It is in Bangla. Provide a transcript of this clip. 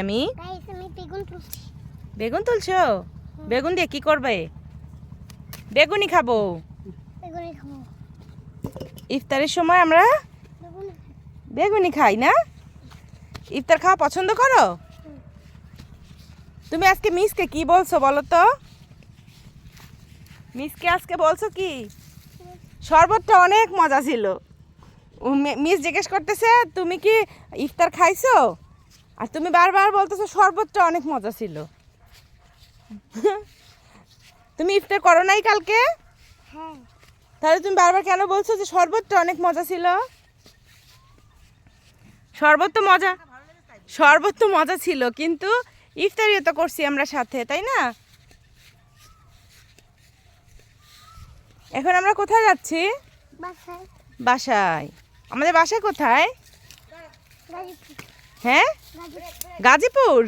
আমি? বেগুন তুলছি। বেগুন দিয়ে কি করবে? বেগুনই খাব। বেগুনি খাব। ইফতারের সময় আমরা বেগুনি খাই। না? ইফতার খাওয়া পছন্দ করো? তুমি আজকে মিসকে কি বলছো বলো তো? মিসকে আজকে বলছো কি? শরবতটা অনেক মজা ছিল। মিস জিজ্ঞেস করতেছে তুমি কি ইফতার খাইছো? আর তুমি বারবার বলতেছো শরবতটা অনেক মজা ছিল। তুমি ইফতার করো নাই কালকে? হ্যাঁ। তাহলে তুমি বারবার কেন বলছো যে শরবতটা অনেক মজা ছিল? শরবত তো মজা। শরবত তো মজা ছিল কিন্তু ইফতারিও তো করছি আমরা সাথে তাই না? এখন আমরা কোথায় যাচ্ছি? বাসায়। বাসায়। আমাদের বাসায় কোথায়? হ্যাঁ? গাজীপুর?